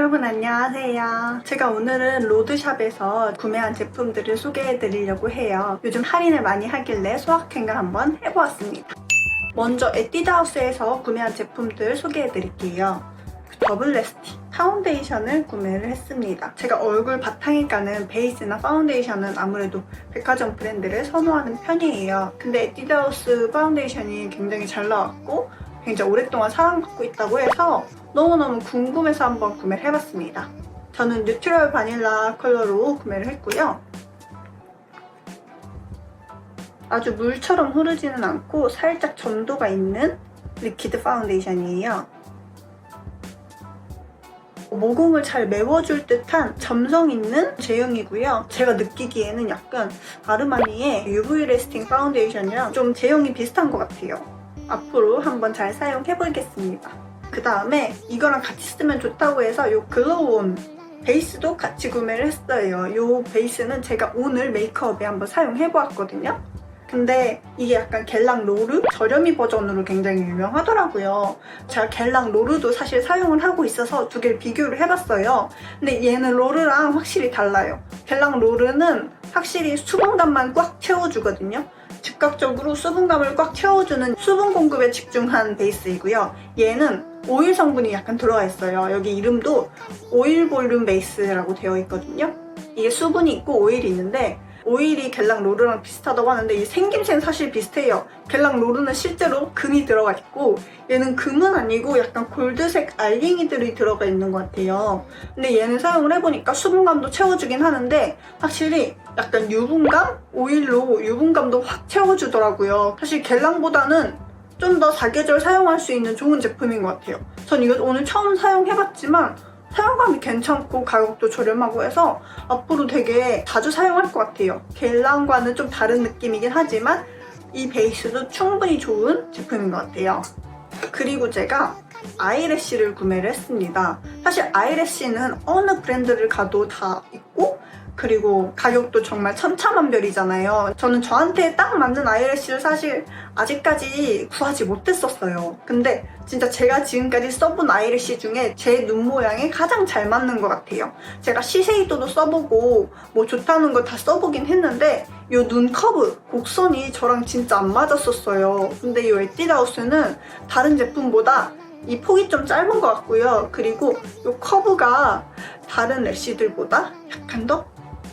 여러분 안녕하세요. 제가 오늘은 로드샵에서 구매한 제품들을 소개해 드리려고 해요. 요즘 할인을 많이 하길래 소확행을 한번 해보았습니다. 먼저 에뛰드하우스에서 구매한 제품들 소개해 드릴게요. 더블 레스티 파운데이션을 구매를 했습니다. 제가 얼굴 바탕에 까는 베이스나 파운데이션은 아무래도 백화점 브랜드를 선호하는 편이에요. 근데 에뛰드하우스 파운데이션이 굉장히 잘 나왔고 굉장히 오랫동안 사랑받고 있다고 해서 너무너무 궁금해서 한번 구매를 해봤습니다. 저는 뉴트럴 바닐라 컬러로 구매를 했고요. 아주 물처럼 흐르지는 않고 살짝 점도가 있는 리퀴드 파운데이션이에요. 모공을 잘 메워줄 듯한 점성 있는 제형이고요. 제가 느끼기에는 약간 아르마니의 UV 레스팅 파운데이션이랑 좀 제형이 비슷한 것 같아요. 앞으로 한번 잘 사용해 보겠습니다. 그 다음에 이거랑 같이 쓰면 좋다고 해서 이 글로우온 베이스도 같이 구매를 했어요. 이 베이스는 제가 오늘 메이크업에 한번 사용해 보았거든요. 근데 이게 약간 겔랑 로르 저렴이 버전으로 굉장히 유명하더라고요. 제가 겔랑 로르도 사실 사용을 하고 있어서 두 개를 비교를 해봤어요. 근데 얘는 로르랑 확실히 달라요. 겔랑 로르는 확실히 수분감만 꽉 채워주거든요. 즉각적으로 수분감을 꽉 채워주는 수분 공급에 집중한 베이스이고요. 얘는 오일 성분이 약간 들어가 있어요. 여기 이름도 오일 볼륨 베이스라고 되어 있거든요. 이게 수분이 있고 오일이 있는데 오일이 겔랑 로르랑 비슷하다고 하는데 이 생김새는 사실 비슷해요. 겔랑 로르는 실제로 금이 들어가 있고 얘는 금은 아니고 약간 골드색 알갱이들이 들어가 있는 것 같아요. 근데 얘는 사용을 해보니까 수분감도 채워주긴 하는데 확실히 약간 유분감? 오일로 유분감도 확 채워주더라고요. 사실 겔랑보다는 좀더 사계절 사용할 수 있는 좋은 제품인 것 같아요. 전 이거 오늘 처음 사용해봤지만 사용감이 괜찮고 가격도 저렴하고 해서 앞으로 되게 자주 사용할 것 같아요. 겔랑과는 좀 다른 느낌이긴 하지만 이 베이스도 충분히 좋은 제품인 것 같아요. 그리고 제가 아이래쉬를 구매를 했습니다. 사실 아이래쉬는 어느 브랜드를 가도 다 있고 그리고 가격도 정말 천차만별이잖아요. 저는 저한테 딱 맞는 아이래쉬를 사실 아직까지 구하지 못했었어요. 근데 진짜 제가 지금까지 써본 아이래쉬 중에 제 눈 모양에 가장 잘 맞는 것 같아요. 제가 시세이도도 써보고 뭐 좋다는 거다 써보긴 했는데 이 눈 커브, 곡선이 저랑 진짜 안 맞았었어요. 근데 이 에뛰드하우스는 다른 제품보다 이 폭이 좀 짧은 것 같고요. 그리고 이 커브가 다른 래쉬들보다 약간 더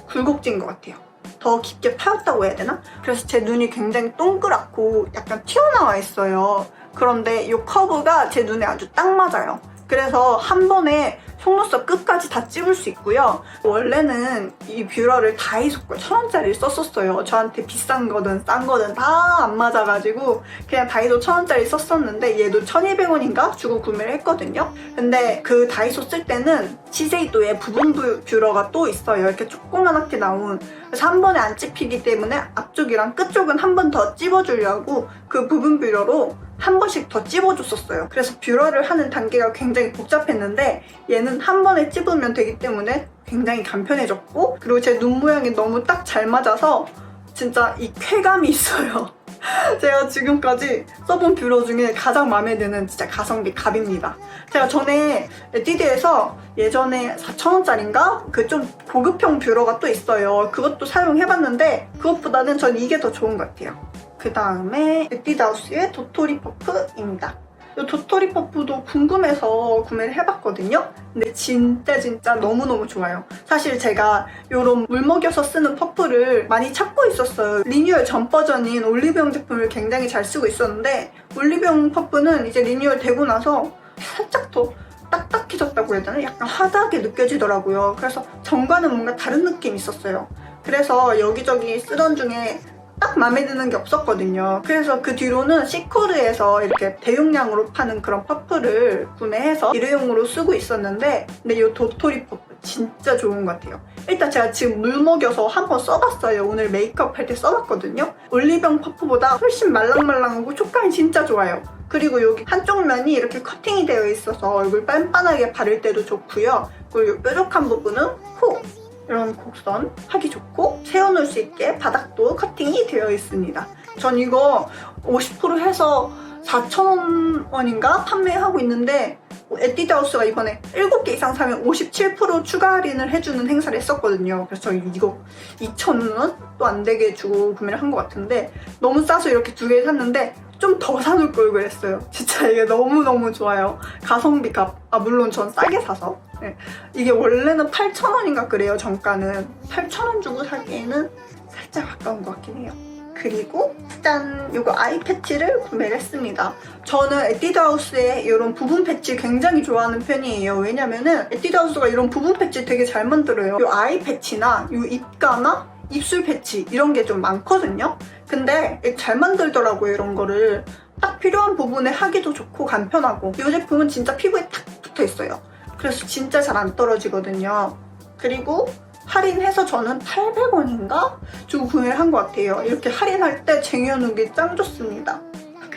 굴곡진 것 같아요. 더 깊게 파였다고 해야 되나? 그래서 제 눈이 굉장히 동그랗고 약간 튀어나와 있어요. 그런데 이 커브가 제 눈에 아주 딱 맞아요. 그래서 한 번에 속눈썹 끝까지 다 찝을 수 있고요. 원래는 이 뷰러를 다이소 거 천원짜리 썼었어요. 저한테 비싼 거든 싼 거든 다 안 맞아가지고 그냥 다이소 천원짜리 썼었는데 얘도 1200원인가 주고 구매를 했거든요. 근데 그 다이소 쓸 때는 시세이도에 부분 뷰- 뷰러가 또 있어요. 이렇게 조그만하게 나온. 그래서 한 번에 안 찝히기 때문에 앞쪽이랑 끝쪽은 한 번 더 찝어주려고 그 부분 뷰러로 한 번씩 더 찝어줬었어요. 그래서 뷰러를 하는 단계가 굉장히 복잡했는데 얘는 한 번에 찝으면 되기 때문에 굉장히 간편해졌고 그리고 제 눈 모양이 너무 딱 잘 맞아서 진짜 이 쾌감이 있어요. 제가 지금까지 써본 뷰러 중에 가장 마음에 드는 진짜 가성비 갑입니다. 제가 전에 에뛰드에서 예전에 4,000원짜리인가? 그 좀 고급형 뷰러가 또 있어요. 그것도 사용해봤는데 그것보다는 전 이게 더 좋은 것 같아요. 그 다음에 에뛰드하우스의 도토리 퍼프입니다. 이 도토리 퍼프도 궁금해서 구매를 해봤거든요. 근데 진짜 진짜 너무너무 좋아요. 사실 제가 이런 물 먹여서 쓰는 퍼프를 많이 찾고 있었어요. 리뉴얼 전 버전인 올리브영 제품을 굉장히 잘 쓰고 있었는데 올리브영 퍼프는 이제 리뉴얼 되고 나서 살짝 더 딱딱해졌다고 해야 되나? 약간 하다하게 느껴지더라고요. 그래서 전과는 뭔가 다른 느낌이 있었어요. 그래서 여기저기 쓰던 중에 딱 마음에 드는 게 없었거든요. 그래서 그 뒤로는 시코르에서 이렇게 대용량으로 파는 그런 퍼프를 구매해서 일회용으로 쓰고 있었는데 근데 이 도토리 퍼프 진짜 좋은 것 같아요. 일단 제가 지금 물 먹여서 한번 써봤어요. 오늘 메이크업 할 때 써봤거든요. 올리병 퍼프보다 훨씬 말랑말랑하고 촉감이 진짜 좋아요. 그리고 여기 한쪽 면이 이렇게 커팅이 되어 있어서 얼굴 빤빤하게 바를 때도 좋고요. 그리고 이 뾰족한 부분은 코 이런 곡선 하기 좋고 세워놓을 수 있게 바닥도 커팅이 되어 있습니다. 전 이거 50% 해서 4,000원인가 판매하고 있는데 에뛰드하우스가 이번에 7개 이상 사면 57% 추가 할인을 해주는 행사를 했었거든요. 그래서 저 이거 2,000원? 또안 되게 주고 구매를 한 것 같은데 너무 싸서 이렇게 두 개 샀는데 좀 더 사놓을 걸 그랬어요. 진짜 이게 너무너무 좋아요. 가성비 값. 아, 물론 전 싸게 사서. 네. 이게 원래는 8,000원인가 그래요, 정가는. 8,000원 주고 사기에는 살짝 아까운 것 같긴 해요. 그리고 짠! 이거 아이 패치를 구매를 했습니다. 저는 에뛰드하우스의 이런 부분 패치 굉장히 좋아하는 편이에요. 왜냐면은 에뛰드하우스가 이런 부분 패치 되게 잘 만들어요. 이 아이 패치나 이 입가나 입술 패치 이런 게 좀 많거든요. 근데 잘 만들더라고요, 이런 거를. 딱 필요한 부분에 하기도 좋고 간편하고 이 제품은 진짜 피부에 탁 붙어 있어요. 그래서 진짜 잘 안 떨어지거든요. 그리고 할인해서 저는 800원인가 주고 구매를 한 것 같아요. 이렇게 할인할 때 쟁여놓기 짱 좋습니다.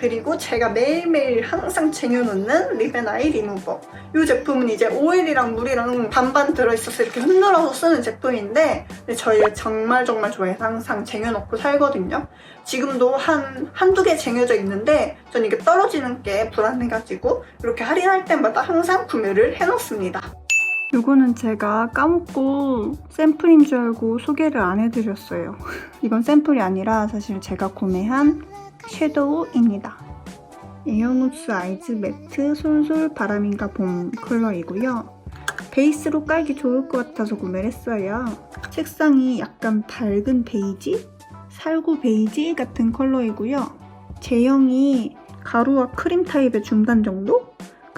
그리고 제가 매일매일 항상 쟁여놓는 리베나이 리무버. 이 제품은 이제 오일이랑 물이랑 반반 들어있어서 이렇게 흔들어서 쓰는 제품인데 저희가 정말 정말 좋아해서 항상 쟁여놓고 살거든요. 지금도 한, 한두 개 쟁여져 있는데 전 이게 떨어지는 게 불안해가지고 이렇게 할인할 때마다 항상 구매를 해놓습니다. 이거는 제가 까먹고 샘플인 줄 알고 소개를 안 해드렸어요. 이건 샘플이 아니라 사실 제가 구매한 섀도우입니다. 에어무스 아이즈 매트 솔솔 바람인가 봄 컬러이고요. 베이스로 깔기 좋을 것 같아서 구매를 했어요. 색상이 약간 밝은 베이지? 살구 베이지 같은 컬러이고요. 제형이 가루와 크림 타입의 중간 정도?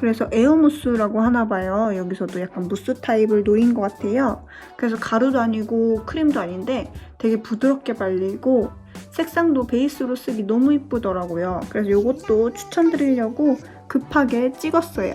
그래서 에어무스라고 하나 봐요. 여기서도 약간 무스 타입을 노린 것 같아요. 그래서 가루도 아니고 크림도 아닌데 되게 부드럽게 발리고 색상도 베이스로 쓰기 너무 이쁘더라고요. 그래서 이것도 추천드리려고 급하게 찍었어요.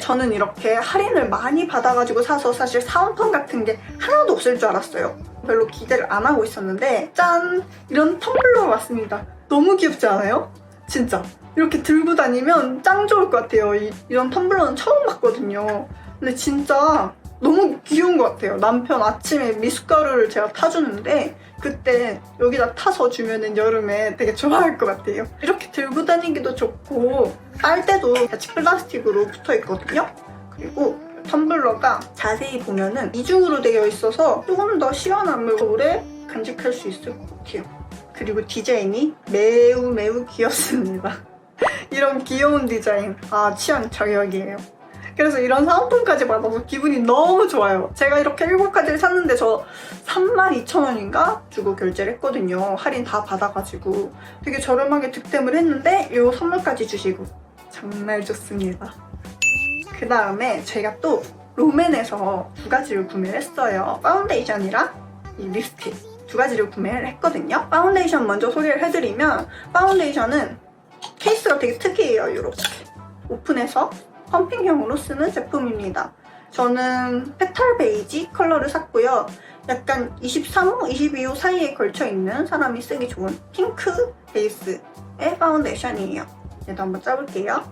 저는 이렇게 할인을 많이 받아가지고 사서 사실 사은품 같은 게 하나도 없을 줄 알았어요. 별로 기대를 안 하고 있었는데 짠! 이런 텀블러가 왔습니다. 너무 귀엽지 않아요? 진짜. 이렇게 들고 다니면 짱 좋을 것 같아요. 이, 이런 텀블러는 처음 봤거든요. 근데 진짜 너무 귀여운 것 같아요. 남편 아침에 미숫가루를 제가 타주는데 그때 여기다 타서 주면은 여름에 되게 좋아할 것 같아요. 이렇게 들고 다니기도 좋고 빨 때도 같이 플라스틱으로 붙어 있거든요. 그리고 텀블러가 자세히 보면은 이중으로 되어 있어서 조금 더 시원함을 오래 간직할 수 있을 것 같아요. 그리고 디자인이 매우 매우 귀엽습니다. 이런 귀여운 디자인 아 취향 저격이에요. 그래서 이런 사은품까지 받아서 기분이 너무 좋아요. 제가 이렇게 7가지를 샀는데 저 32,000원인가 주고 결제를 했거든요. 할인 다 받아가지고 되게 저렴하게 득템을 했는데 이 선물까지 주시고 정말 좋습니다. 그 다음에 제가 또 롬앤에서 두 가지를 구매를 했어요. 파운데이션이랑 이 립스틱 두 가지를 구매를 했거든요. 파운데이션 먼저 소개를 해드리면 파운데이션은 케이스가 되게 특이해요. 이렇게 오픈해서 펌핑형으로 쓰는 제품입니다. 저는 페탈 베이지 컬러를 샀고요. 약간 23호, 22호 사이에 걸쳐 있는 사람이 쓰기 좋은 핑크 베이스의 파운데이션이에요. 얘도 한번 짜볼게요.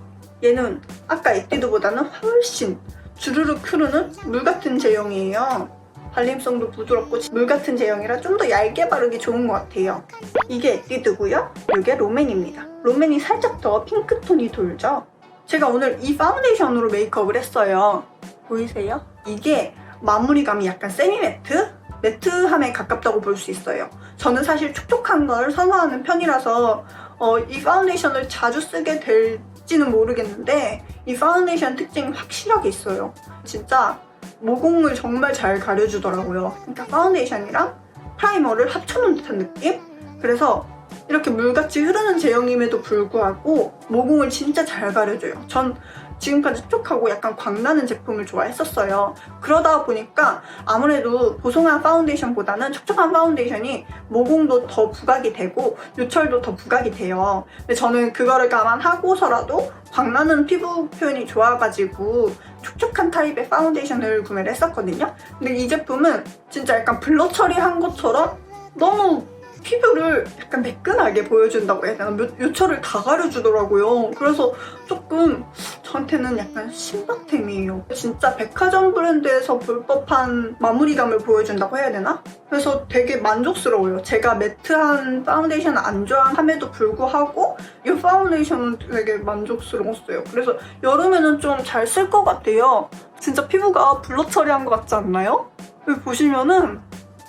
얘는 아까 에뛰드보다는 훨씬 주르륵 흐르는 물 같은 제형이에요. 발림성도 부드럽고 물 같은 제형이라 좀 더 얇게 바르기 좋은 것 같아요. 이게 에뛰드고요. 이게 롬앤입니다. 롬앤이 살짝 더 핑크톤이 돌죠. 제가 오늘 이 파운데이션으로 메이크업을 했어요. 보이세요? 이게 마무리감이 약간 세미매트? 매트함에 가깝다고 볼 수 있어요. 저는 사실 촉촉한 걸 선호하는 편이라서 어, 이 파운데이션을 자주 쓰게 될지는 모르겠는데 이 파운데이션 특징이 확실하게 있어요. 진짜 모공을 정말 잘 가려주더라고요. 그러니까 파운데이션이랑 프라이머를 합쳐놓은 듯한 느낌? 그래서 이렇게 물같이 흐르는 제형임에도 불구하고 모공을 진짜 잘 가려줘요. 전 지금까지 촉촉하고 약간 광나는 제품을 좋아했었어요. 그러다 보니까 아무래도 보송한 파운데이션보다는 촉촉한 파운데이션이 모공도 더 부각이 되고 요철도 더 부각이 돼요. 근데 저는 그거를 감안하고서라도 광나는 피부 표현이 좋아가지고 촉촉한 타입의 파운데이션을 구매를 했었거든요. 근데 이 제품은 진짜 약간 블러 처리한 것처럼 너무 피부를 약간 매끈하게 보여준다고 해야 되나? 요, 요철을 다 가려주더라고요. 그래서 조금 저한테는 약간 신박템이에요. 진짜 백화점 브랜드에서 볼 법한 마무리감을 보여준다고 해야 되나? 그래서 되게 만족스러워요. 제가 매트한 파운데이션 안 좋아함에도 불구하고 이 파운데이션은 되게 만족스러웠어요. 그래서 여름에는 좀 잘 쓸 것 같아요. 진짜 피부가 블러 처리한 것 같지 않나요? 여기 보시면은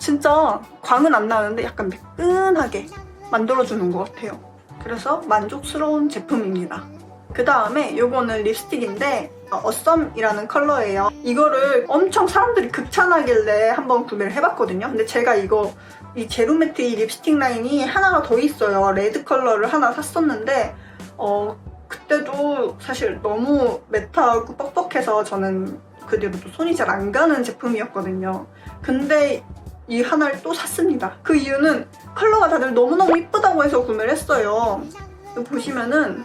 진짜 광은 안 나는데 약간 매끈하게 만들어주는 것 같아요. 그래서 만족스러운 제품입니다. 그 다음에 이거는 립스틱인데 어썸이라는 컬러예요. 이거를 엄청 사람들이 극찬하길래 한번 구매를 해봤거든요. 근데 제가 이거 이 제로매트 이 립스틱 라인이 하나가 더 있어요. 레드 컬러를 하나 샀었는데 어 그때도 사실 너무 매트하고 뻑뻑해서 저는 그 뒤로 또 손이 잘 안 가는 제품이었거든요. 근데 이 하나를 또 샀습니다. 그 이유는 컬러가 다들 너무너무 이쁘다고 해서 구매를 했어요. 보시면은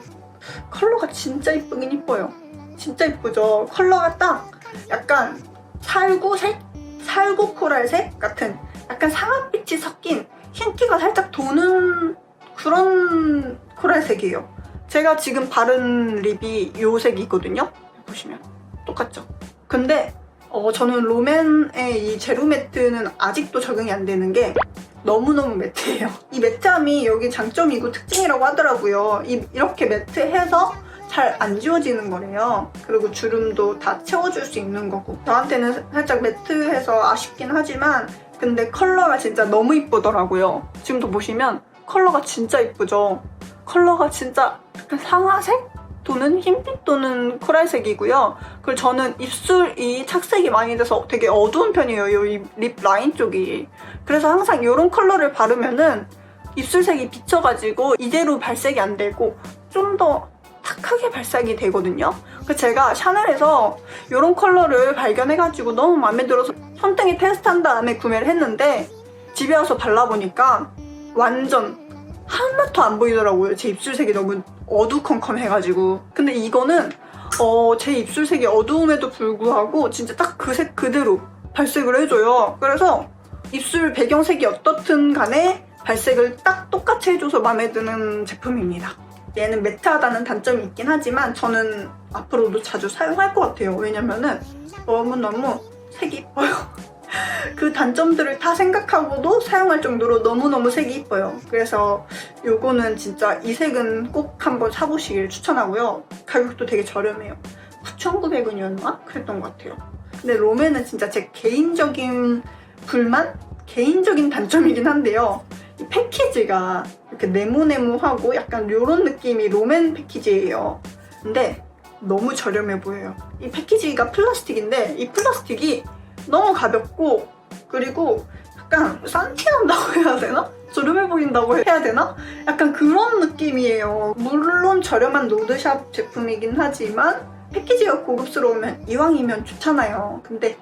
컬러가 진짜 이쁘긴 이뻐요. 진짜 이쁘죠? 컬러가 딱 약간 살구색? 살구 코랄색 같은 약간 상아빛이 섞인 흰기가 살짝 도는 그런 코랄색이에요. 제가 지금 바른 립이 이 색이거든요. 보시면 똑같죠? 근데 어, 저는 롬앤의 이 제로 매트는 아직도 적응이 안 되는 게 너무너무 매트해요. 이 매트함이 여기 장점이고 특징이라고 하더라고요. 이, 이렇게 매트해서 잘 안 지워지는 거래요. 그리고 주름도 다 채워줄 수 있는 거고. 저한테는 살짝 매트해서 아쉽긴 하지만 근데 컬러가 진짜 너무 이쁘더라고요. 지금도 보시면 컬러가 진짜 이쁘죠? 컬러가 진짜 약간 상아색? 또는 흰빛 또는 코랄색이고요. 그리고 저는 입술이 착색이 많이 돼서 되게 어두운 편이에요. 이 립 라인 쪽이. 그래서 항상 이런 컬러를 바르면은 입술색이 비쳐가지고 이대로 발색이 안 되고 좀 더 탁하게 발색이 되거든요. 그래서 제가 샤넬에서 이런 컬러를 발견해가지고 너무 마음에 들어서 손등에 테스트한 다음에 구매를 했는데 집에 와서 발라보니까 완전 하나도 안 보이더라고요. 제 입술색이 너무 어두컴컴해가지고. 근데 이거는 어, 제 입술색이 어두움에도 불구하고 진짜 딱 그 색 그대로 발색을 해줘요. 그래서 입술 배경색이 어떻든 간에 발색을 딱 똑같이 해줘서 마음에 드는 제품입니다. 얘는 매트하다는 단점이 있긴 하지만 저는 앞으로도 자주 사용할 것 같아요. 왜냐면은 너무너무 색이 이뻐요. 그 단점들을 다 생각하고도 사용할 정도로 너무너무 색이 이뻐요. 그래서 요거는 진짜 이 색은 꼭 한번 사보시길 추천하고요. 가격도 되게 저렴해요. 9,900원이었나? 그랬던 것 같아요. 근데 롬에는 진짜 제 개인적인 불만? 개인적인 단점이긴 한데요. 이 패키지가 이렇게 네모네모하고 약간 이런 느낌이 롬앤 패키지예요. 근데 너무 저렴해 보여요. 이 패키지가 플라스틱인데 이 플라스틱이 너무 가볍고 그리고 약간 산티난다고 해야 되나? 저렴해 보인다고 해야 되나? 약간 그런 느낌이에요. 물론 저렴한 로드샵 제품이긴 하지만 패키지가 고급스러우면 이왕이면 좋잖아요. 근데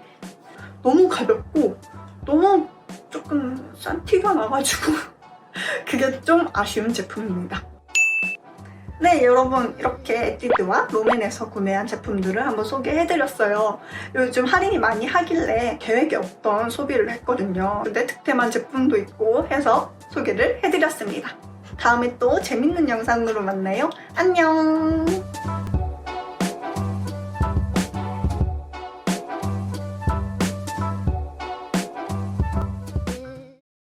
너무 가볍고 너무 조금 산티가 나가지고 그게 좀 아쉬운 제품입니다. 네, 여러분 이렇게 에뛰드와 롬앤에서 구매한 제품들을 한번 소개해드렸어요. 요즘 할인이 많이 하길래 계획이 없던 소비를 했거든요. 근데 득템한 제품도 있고 해서 소개를 해드렸습니다. 다음에 또 재밌는 영상으로 만나요. 안녕!